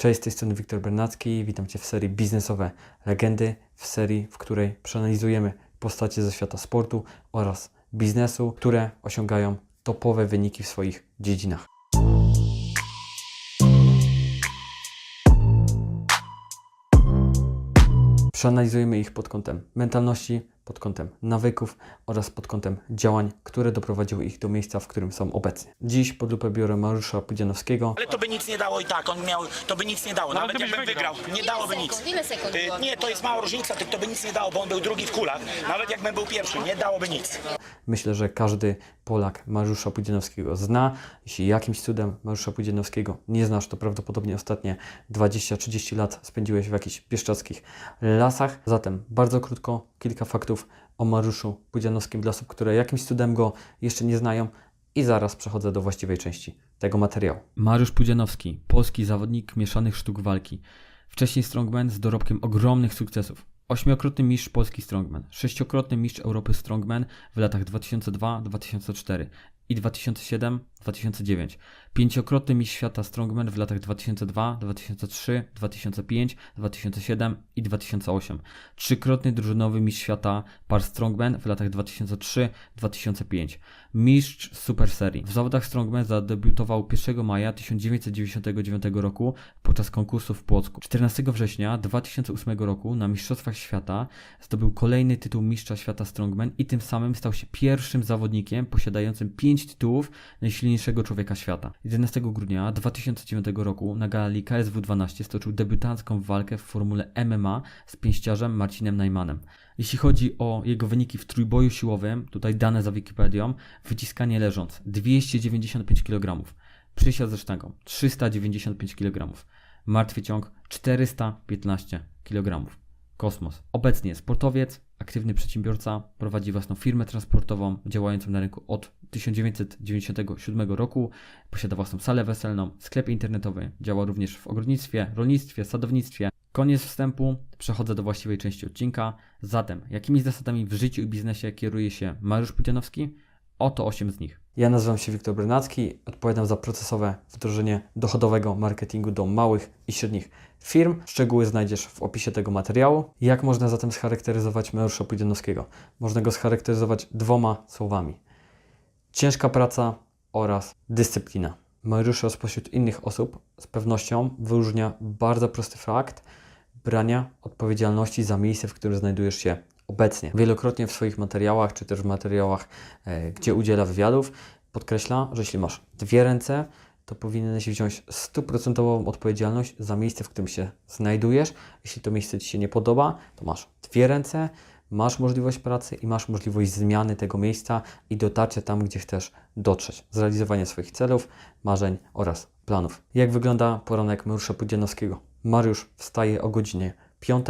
Cześć, z tej strony Wiktor Bernacki. Witam Cię w serii Biznesowe Legendy, w serii, w której przeanalizujemy postacie ze świata sportu oraz biznesu, które osiągają topowe wyniki w swoich dziedzinach. Przeanalizujemy ich pod kątem mentalności, pod kątem nawyków oraz pod kątem działań, które doprowadziły ich do miejsca, w którym są obecnie. Dziś pod lupę biorę Mariusza Pudzianowskiego, Ale to by nic nie dało i tak, on miał, to by nic nie dało, No, nawet byś jakbym wygrał, nie dałoby nic. sekund? Ile sekund Y, było? Nie, to jest mała różnica, tylko to by nic nie dało, bo on był drugi w kulach, nawet jakbym był pierwszy, nie dałoby nic. Myślę, że każdy Polak Mariusza Pudzianowskiego zna. Jeśli jakimś cudem Mariusza Pudzianowskiego nie znasz, to prawdopodobnie ostatnie 20-30 lat spędziłeś w jakichś pieszczadzkich lasach. Zatem bardzo krótko kilka faktów o Mariuszu Pudzianowskim dla osób, które jakimś cudem go jeszcze nie znają i zaraz przechodzę do właściwej części tego materiału. Mariusz Pudzianowski, polski zawodnik mieszanych sztuk walki. Wcześniej strongman z dorobkiem ogromnych sukcesów. Ośmiokrotny mistrz polski strongman, sześciokrotny mistrz Europy strongman w latach 2002-2004 i 2007-2009, pięciokrotny mistrz świata strongman w latach 2002, 2003, 2005, 2007 i 2008, trzykrotny drużynowy mistrz świata par strongman w latach 2003-2005, mistrz super serii. W zawodach strongman zadebiutował 1 maja 1999 roku podczas konkursu w Płocku. 14 września 2008 roku na Mistrzostwach Świata zdobył kolejny tytuł mistrza świata strongman i tym samym stał się pierwszym zawodnikiem posiadającym 5 tytułów najsilniejszego człowieka świata. 11 grudnia 2009 roku na gali KSW 12 stoczył debiutancką walkę w formule MMA z pięściarzem Marcinem Najmanem. Jeśli chodzi o jego wyniki w trójboju siłowym, tutaj dane za Wikipedią, wyciskanie leżąc 295 kg, przysiad ze sztangą 395 kg, martwy ciąg 415 kg. Kosmos. Obecnie sportowiec, aktywny przedsiębiorca, prowadzi własną firmę transportową działającą na rynku od 1997 roku, posiada własną salę weselną, sklep internetowy, działa również w ogrodnictwie, rolnictwie, sadownictwie. Koniec wstępu, przechodzę do właściwej części odcinka. Zatem, jakimi zasadami w życiu i biznesie kieruje się Mariusz Pudzianowski? Oto 8 z nich. Ja nazywam się Wiktor Bernacki, odpowiadam za procesowe wdrożenie dochodowego marketingu do małych i średnich firm. Szczegóły znajdziesz w opisie tego materiału. Jak można zatem scharakteryzować Mariusza Pudzianowskiego? Można go scharakteryzować dwoma słowami. Ciężka praca oraz dyscyplina. Mariusza spośród innych osób z pewnością wyróżnia bardzo prosty fakt brania odpowiedzialności za miejsce, w którym znajdujesz się obecnie. Wielokrotnie w swoich materiałach, czy też w materiałach, e, gdzie udziela wywiadów, podkreśla, że jeśli masz dwie ręce, to powinieneś wziąć stuprocentową odpowiedzialność za miejsce, w którym się znajdujesz. Jeśli to miejsce Ci się nie podoba, to masz dwie ręce, masz możliwość pracy i masz możliwość zmiany tego miejsca i dotarcia tam, gdzie chcesz dotrzeć. Zrealizowania swoich celów, marzeń oraz planów. Jak wygląda poranek Mariusza Pudzianowskiego? Mariusz wstaje o godzinie 5,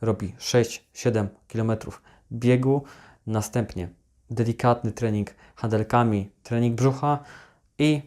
robi 6-7 km biegu, następnie delikatny trening handelkami, trening brzucha i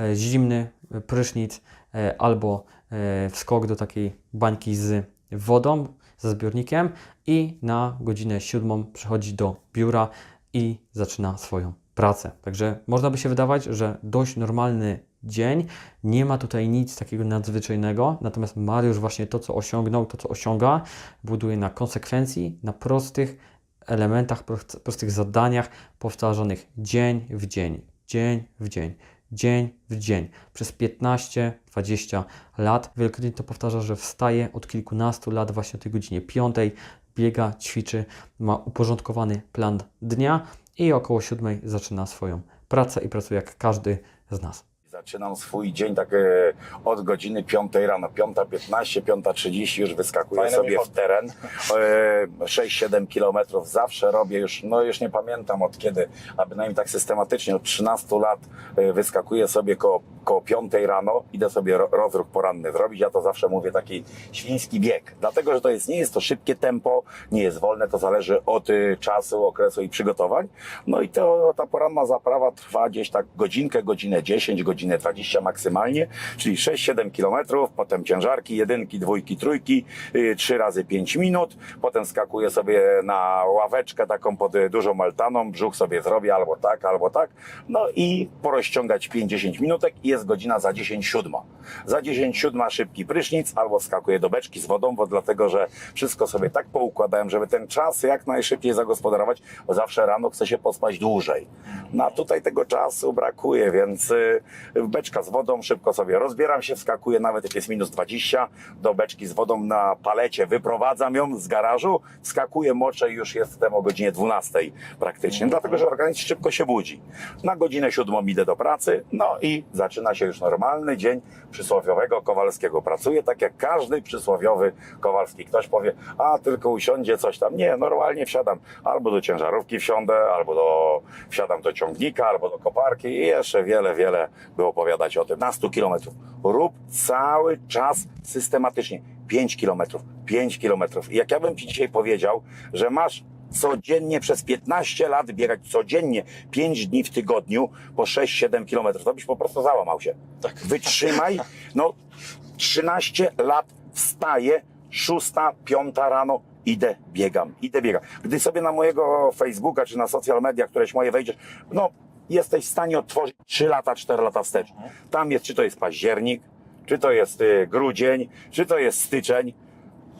e, zimny prysznic e, albo e, wskok do takiej bańki z wodą, ze zbiornikiem i na godzinę siódmą przychodzi do biura i zaczyna swoją pracę. Także można by się wydawać, że dość normalny dzień, nie ma tutaj nic takiego nadzwyczajnego, natomiast Mariusz właśnie to, co osiągnął, to, co osiąga, buduje na konsekwencji, na prostych elementach, prost- prostych zadaniach powtarzanych dzień w dzień, dzień w dzień, dzień w dzień. Przez 15-20 lat wielokrotnie to powtarza, że wstaje od kilkunastu lat właśnie o tej godzinie 5, biega, ćwiczy, ma uporządkowany plan dnia i około 7 zaczyna swoją pracę i pracuje jak każdy z nas. Zaczynam swój dzień tak e, od godziny 5 rano, 5.15, 5.30 już wyskakuję Fajne sobie w teren. E, 6-7 kilometrów zawsze robię już, no już nie pamiętam od kiedy, a bynajmniej tak systematycznie od 13 lat e, wyskakuję sobie koło, koło 5 rano, idę sobie ro, rozruch poranny zrobić. Ja to zawsze mówię taki świński bieg, dlatego że to jest, nie jest to szybkie tempo, nie jest wolne, to zależy od y, czasu, okresu i przygotowań. No i to, ta poranna zaprawa trwa gdzieś tak godzinkę, godzinę 10, godzinę godzinę 20 maksymalnie, czyli 6-7 kilometrów, potem ciężarki, jedynki, dwójki, trójki, yy, 3 razy 5 minut, potem skakuję sobie na ławeczkę taką pod y, dużą altaną, brzuch sobie zrobię albo tak, albo tak, no i porozciągać 5-10 minutek i jest godzina za 10 siódma. Za 10 siódma szybki prysznic albo wskakuję do beczki z wodą, bo dlatego, że wszystko sobie tak poukładałem, żeby ten czas jak najszybciej zagospodarować, bo zawsze rano chcę się pospać dłużej. No a tutaj tego czasu brakuje, więc y, beczka z wodą, szybko sobie rozbieram się, wskakuję nawet jak jest minus 20 do beczki z wodą na palecie, wyprowadzam ją z garażu, wskakuję, moczę i już jestem o godzinie 12 praktycznie, dlatego, że organizm szybko się budzi. Na godzinę siódmą idę do pracy, no i zaczyna się już normalny dzień przysłowiowego Kowalskiego. Pracuję tak jak każdy przysłowiowy Kowalski. Ktoś powie, a tylko usiądzie coś tam. Nie, normalnie wsiadam albo do ciężarówki wsiądę, albo do, wsiadam do ciągnika, albo do koparki i jeszcze wiele, wiele by opowiadać o tym. Na 100 kilometrów. Rób cały czas systematycznie. 5 kilometrów, 5 kilometrów. I jak ja bym Ci dzisiaj powiedział, że masz codziennie przez 15 lat biegać codziennie 5 dni w tygodniu po 6-7 kilometrów, to byś po prostu załamał się. Tak. Wytrzymaj. No, 13 lat wstaję, 6, 5 rano, idę, biegam, idę, biegam. Gdy sobie na mojego Facebooka czy na social media, któreś moje wejdziesz, no, jesteś w stanie otworzyć 3 lata, 4 lata wstecz. Tam jest, czy to jest październik, czy to jest y, grudzień, czy to jest styczeń,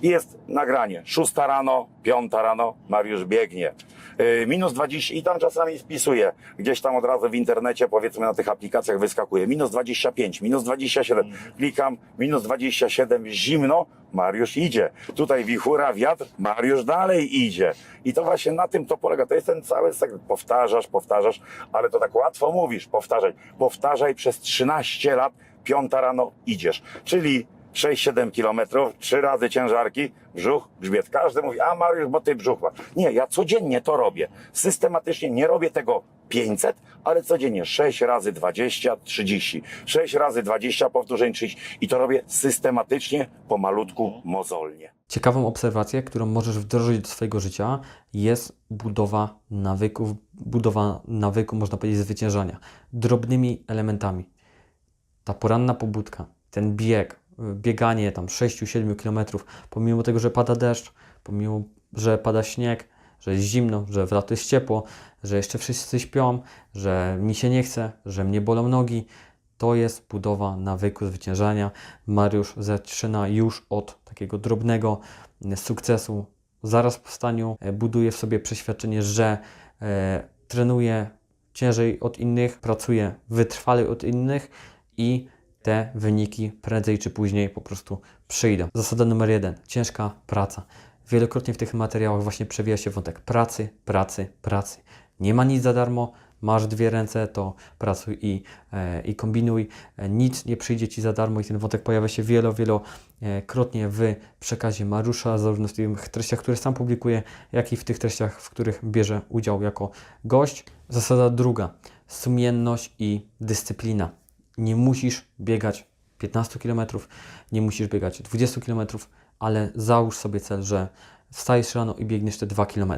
jest nagranie. Szósta rano, piąta rano, Mariusz biegnie. Yy, minus 20 i tam czasami wpisuje. Gdzieś tam od razu w internecie, powiedzmy na tych aplikacjach wyskakuje. Minus 25, minus 27. Klikam, minus 27, zimno, Mariusz idzie. Tutaj wichura, wiatr, Mariusz dalej idzie. I to właśnie na tym to polega. To jest ten cały sekret. Powtarzasz, powtarzasz, ale to tak łatwo mówisz, powtarzaj. Powtarzaj przez 13 lat, piąta rano idziesz. Czyli 6-7 kilometrów, trzy razy ciężarki, brzuch, grzbiet. Każdy mówi, a Mariusz, bo ty brzuch masz. Nie, ja codziennie to robię. Systematycznie nie robię tego 500, ale codziennie 6 razy 20, 30. 6 razy 20 powtórzeń 30. I to robię systematycznie, pomalutku, mozolnie. Ciekawą obserwację, którą możesz wdrożyć do swojego życia, jest budowa nawyków, budowa nawyku, można powiedzieć, zwyciężania. Drobnymi elementami. Ta poranna pobudka, ten bieg, bieganie tam 6-7 km, pomimo tego, że pada deszcz, pomimo, że pada śnieg, że jest zimno, że w lato jest ciepło, że jeszcze wszyscy śpią, że mi się nie chce, że mnie bolą nogi, to jest budowa nawyku zwyciężania. Mariusz zaczyna już od takiego drobnego e, sukcesu. Zaraz po wstaniu e, buduje w sobie przeświadczenie, że e, trenuje ciężej od innych, pracuje wytrwale od innych i te wyniki prędzej czy później po prostu przyjdą. Zasada numer jeden: ciężka praca. Wielokrotnie w tych materiałach właśnie przewija się wątek pracy, pracy, pracy. Nie ma nic za darmo, masz dwie ręce, to pracuj i, e, i kombinuj. E, nic nie przyjdzie Ci za darmo i ten wątek pojawia się wielo, wielokrotnie w przekazie Mariusza, zarówno w tych treściach, które sam publikuje, jak i w tych treściach, w których bierze udział jako gość. Zasada druga, sumienność i dyscyplina. Nie musisz biegać 15 km, nie musisz biegać 20 km, ale załóż sobie cel, że wstajesz rano i biegniesz te 2 km.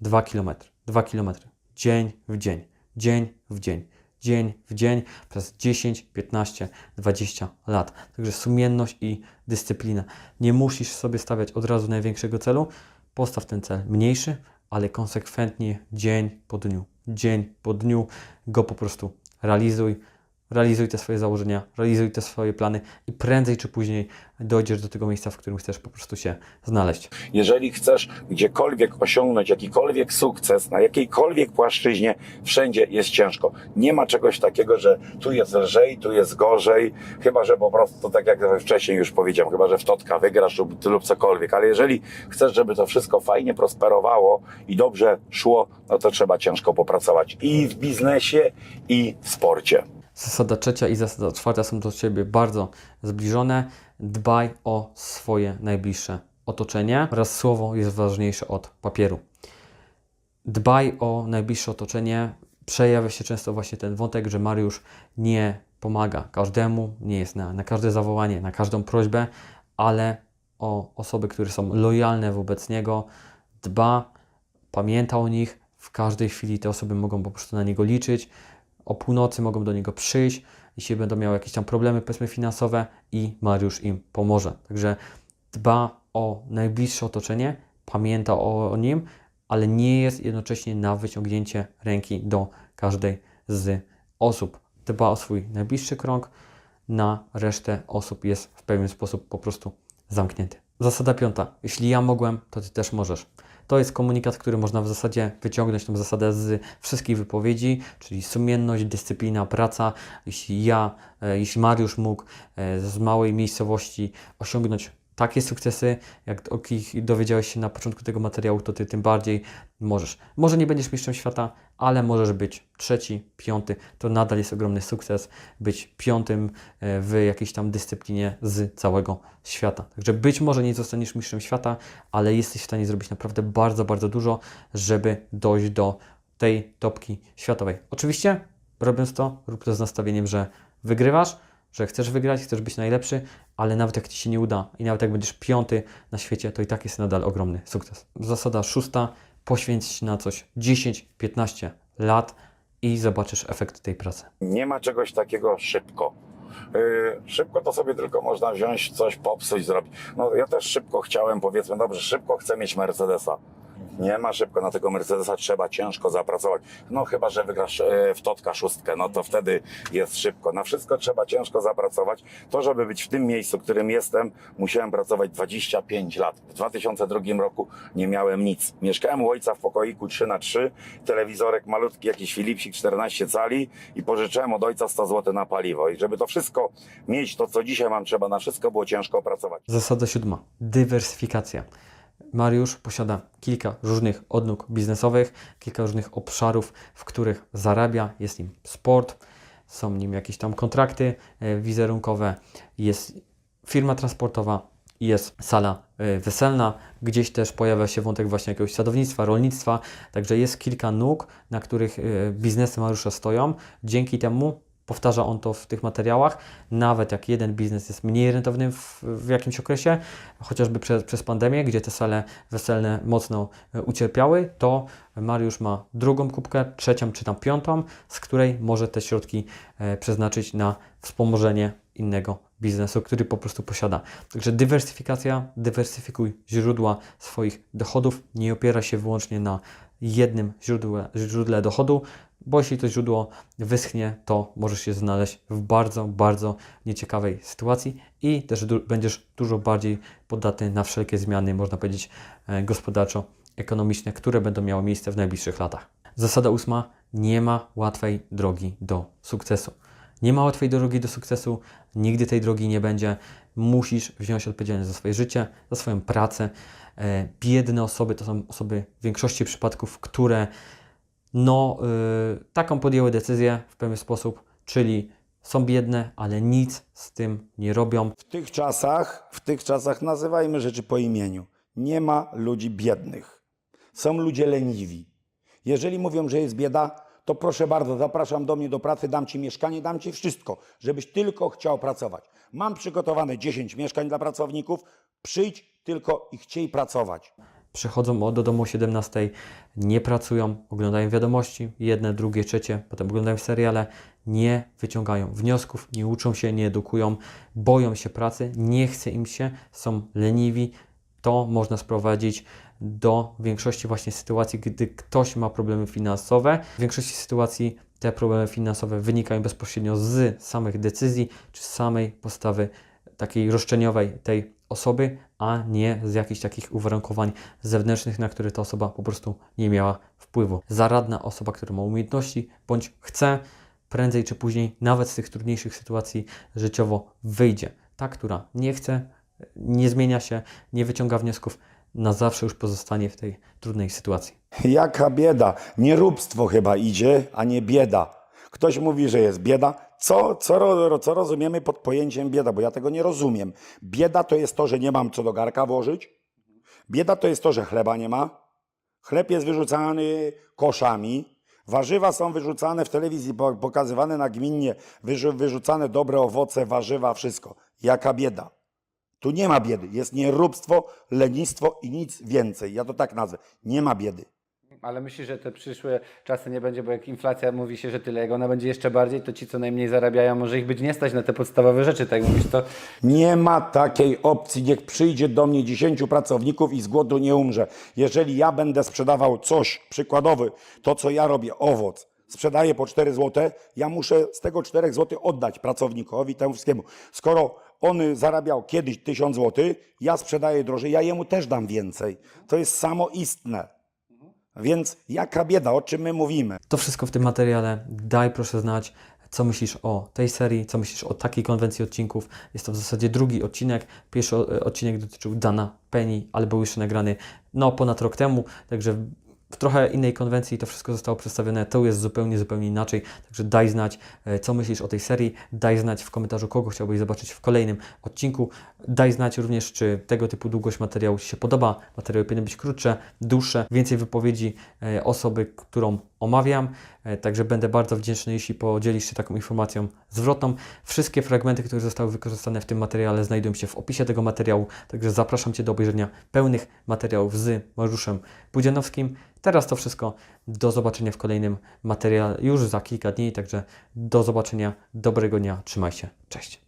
2 km, 2 km, dzień w dzień, dzień w dzień, dzień w dzień przez 10, 15, 20 lat. Także sumienność i dyscyplina. Nie musisz sobie stawiać od razu największego celu. Postaw ten cel mniejszy, ale konsekwentnie dzień po dniu, dzień po dniu go po prostu realizuj. Realizuj te swoje założenia, realizuj te swoje plany i prędzej czy później dojdziesz do tego miejsca, w którym chcesz po prostu się znaleźć. Jeżeli chcesz gdziekolwiek osiągnąć jakikolwiek sukces, na jakiejkolwiek płaszczyźnie, wszędzie jest ciężko. Nie ma czegoś takiego, że tu jest lżej, tu jest gorzej, chyba że po prostu, tak jak wcześniej już powiedziałem, chyba że w totka wygrasz lub, lub cokolwiek. Ale jeżeli chcesz, żeby to wszystko fajnie prosperowało i dobrze szło, no to trzeba ciężko popracować i w biznesie, i w sporcie. Zasada trzecia i zasada czwarta są do siebie bardzo zbliżone. Dbaj o swoje najbliższe otoczenie oraz słowo jest ważniejsze od papieru. Dbaj o najbliższe otoczenie. Przejawia się często właśnie ten wątek, że Mariusz nie pomaga każdemu, nie jest na, na każde zawołanie, na każdą prośbę, ale o osoby, które są lojalne wobec niego, dba, pamięta o nich. W każdej chwili te osoby mogą po prostu na niego liczyć. O północy mogą do niego przyjść. jeśli będą miały jakieś tam problemy, powiedzmy, finansowe i Mariusz im pomoże. Także dba o najbliższe otoczenie, pamięta o, o nim, ale nie jest jednocześnie na wyciągnięcie ręki do każdej z osób. Dba o swój najbliższy krąg, na resztę osób jest w pewien sposób po prostu zamknięty. Zasada piąta. Jeśli ja mogłem, to ty też możesz. To jest komunikat, który można w zasadzie wyciągnąć tą zasadę z wszystkich wypowiedzi, czyli sumienność, dyscyplina, praca. Jeśli ja, e, jeśli Mariusz mógł e, z małej miejscowości osiągnąć takie sukcesy, jak o jakich dowiedziałeś się na początku tego materiału, to ty tym bardziej możesz. Może nie będziesz mistrzem świata, ale możesz być trzeci, piąty. To nadal jest ogromny sukces być piątym e, w jakiejś tam dyscyplinie z całego świata. Także być może nie zostaniesz mistrzem świata, ale jesteś w stanie zrobić naprawdę bardzo, bardzo dużo, żeby dojść do tej topki światowej. Oczywiście, robiąc to, rób to z nastawieniem, że wygrywasz, że chcesz wygrać, chcesz być najlepszy, ale nawet jak Ci się nie uda i nawet jak będziesz piąty na świecie, to i tak jest nadal ogromny sukces. Zasada szósta, poświęć się na coś 10-15 lat i zobaczysz efekt tej pracy. Nie ma czegoś takiego szybko. Yy, szybko to sobie tylko można wziąć, coś popsuć, zrobić. No ja też szybko chciałem, powiedzmy, dobrze, szybko chcę mieć Mercedesa. Nie ma szybko na tego Mercedesa, trzeba ciężko zapracować. No chyba, że wygrasz e, w Totka szóstkę, no to wtedy jest szybko. Na wszystko trzeba ciężko zapracować. To, żeby być w tym miejscu, w którym jestem, musiałem pracować 25 lat. W 2002 roku nie miałem nic. Mieszkałem u ojca w pokoiku 3 na 3 telewizorek malutki, jakiś Philipsik 14 cali i pożyczyłem od ojca 100 zł na paliwo. I żeby to wszystko mieć, to co dzisiaj mam, trzeba na wszystko było ciężko pracować. Zasada siódma, dywersyfikacja. Mariusz posiada kilka różnych odnóg biznesowych, kilka różnych obszarów, w których zarabia. Jest nim sport, są nim jakieś tam kontrakty e, wizerunkowe, jest firma transportowa, jest sala e, weselna, gdzieś też pojawia się wątek właśnie jakiegoś sadownictwa, rolnictwa, także jest kilka nóg, na których e, biznesy Mariusza stoją. Dzięki temu powtarza on to w tych materiałach, nawet jak jeden biznes jest mniej rentowny w, w jakimś okresie, chociażby przez, przez pandemię, gdzie te sale weselne mocno e, ucierpiały, to Mariusz ma drugą kubkę, trzecią czy tam piątą, z której może te środki e, przeznaczyć na wspomożenie innego biznesu, który po prostu posiada. Także dywersyfikacja, dywersyfikuj źródła swoich dochodów, nie opiera się wyłącznie na jednym źródle, źródle dochodu, bo jeśli to źródło wyschnie, to możesz się znaleźć w bardzo, bardzo nieciekawej sytuacji i też du- będziesz dużo bardziej podatny na wszelkie zmiany, można powiedzieć, e, gospodarczo-ekonomiczne, które będą miały miejsce w najbliższych latach. Zasada ósma: nie ma łatwej drogi do sukcesu. Nie ma łatwej drogi do sukcesu, nigdy tej drogi nie będzie. Musisz wziąć odpowiedzialność za swoje życie, za swoją pracę. E, biedne osoby to są osoby w większości przypadków, które no, y, taką podjęły decyzję w pewien sposób, czyli są biedne, ale nic z tym nie robią. W tych czasach, w tych czasach nazywajmy rzeczy po imieniu. Nie ma ludzi biednych. Są ludzie leniwi. Jeżeli mówią, że jest bieda, to proszę bardzo, zapraszam do mnie do pracy, dam ci mieszkanie, dam ci wszystko, żebyś tylko chciał pracować. Mam przygotowane 10 mieszkań dla pracowników, przyjdź tylko i chciej pracować. Przychodzą do domu o 17, nie pracują, oglądają wiadomości, jedne, drugie, trzecie, potem oglądają seriale, nie wyciągają wniosków, nie uczą się, nie edukują, boją się pracy, nie chce im się, są leniwi. To można sprowadzić do większości właśnie sytuacji, gdy ktoś ma problemy finansowe. W większości sytuacji te problemy finansowe wynikają bezpośrednio z samych decyzji czy samej postawy takiej roszczeniowej tej osoby, a nie z jakichś takich uwarunkowań zewnętrznych, na które ta osoba po prostu nie miała wpływu. Zaradna osoba, która ma umiejętności bądź chce, prędzej czy później, nawet z tych trudniejszych sytuacji życiowo wyjdzie. Ta, która nie chce, nie zmienia się, nie wyciąga wniosków, na zawsze już pozostanie w tej trudnej sytuacji. Jaka bieda. Nieróbstwo chyba idzie, a nie bieda. Ktoś mówi, że jest bieda. Co, co, co rozumiemy pod pojęciem bieda? Bo ja tego nie rozumiem. Bieda to jest to, że nie mam co do garka włożyć. Bieda to jest to, że chleba nie ma. Chleb jest wyrzucany koszami. Warzywa są wyrzucane w telewizji, po- pokazywane nagminnie, wyrzu- wyrzucane dobre owoce, warzywa, wszystko. Jaka bieda. Tu nie ma biedy. Jest nieróbstwo, lenistwo i nic więcej. Ja to tak nazwę. Nie ma biedy. Ale myślisz, że te przyszłe czasy nie będzie, bo jak inflacja mówi się, że tyle, jak ona będzie jeszcze bardziej, to ci, co najmniej zarabiają, może ich być nie stać na te podstawowe rzeczy, tak mówisz, to Nie ma takiej opcji. Niech przyjdzie do mnie 10 pracowników i z głodu nie umrze. Jeżeli ja będę sprzedawał coś, przykładowy, to co ja robię, owoc, sprzedaję po 4 zł, ja muszę z tego 4 zł oddać pracownikowi, temu wszystkiemu. Skoro on zarabiał kiedyś 1000 zł, ja sprzedaję drożej, ja jemu też dam więcej. To jest samoistne. Więc jaka bieda, o czym my mówimy? To wszystko w tym materiale. Daj proszę znać, co myślisz o tej serii, co myślisz o takiej konwencji odcinków. Jest to w zasadzie drugi odcinek. Pierwszy odcinek dotyczył Dana Penny, ale był jeszcze nagrany no, ponad rok temu, także w trochę innej konwencji to wszystko zostało przedstawione. To jest zupełnie, zupełnie inaczej. Także daj znać, e, co myślisz o tej serii. Daj znać w komentarzu, kogo chciałbyś zobaczyć w kolejnym odcinku. Daj znać również, czy tego typu długość materiału Ci się podoba. Materiały powinny być krótsze, dłuższe, więcej wypowiedzi e, osoby, którą omawiam. E, Także będę bardzo wdzięczny, jeśli podzielisz się taką informacją zwrotną. Wszystkie fragmenty, które zostały wykorzystane w tym materiale, znajdują się w opisie tego materiału. Także zapraszam Cię do obejrzenia pełnych materiałów z Mariuszem Pudzianowskim. Teraz to wszystko. Do zobaczenia w kolejnym materiale już za kilka dni. Także do zobaczenia. Dobrego dnia. Trzymaj się. Cześć.